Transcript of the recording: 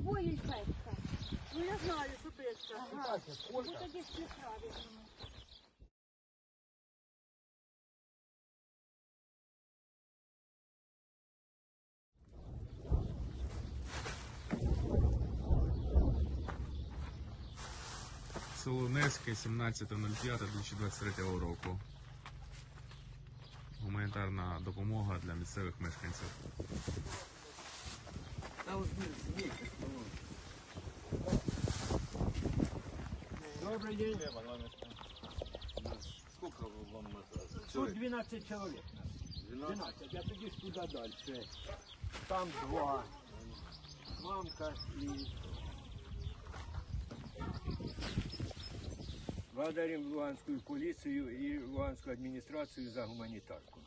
Петка. Ну я знаю, що Петка. Ага. Ну тоді ж неправильно. Село Неське, 17.05.2023 року. Гуманітарна допомога для місцевих мешканців. Добрый день. Сколько вам? Тут 12 человек. 12. Я тоді ж туди далі. Там два. Мамка і... Благодарим Луганскую полицию и Луганскую администрацию за гуманитарку.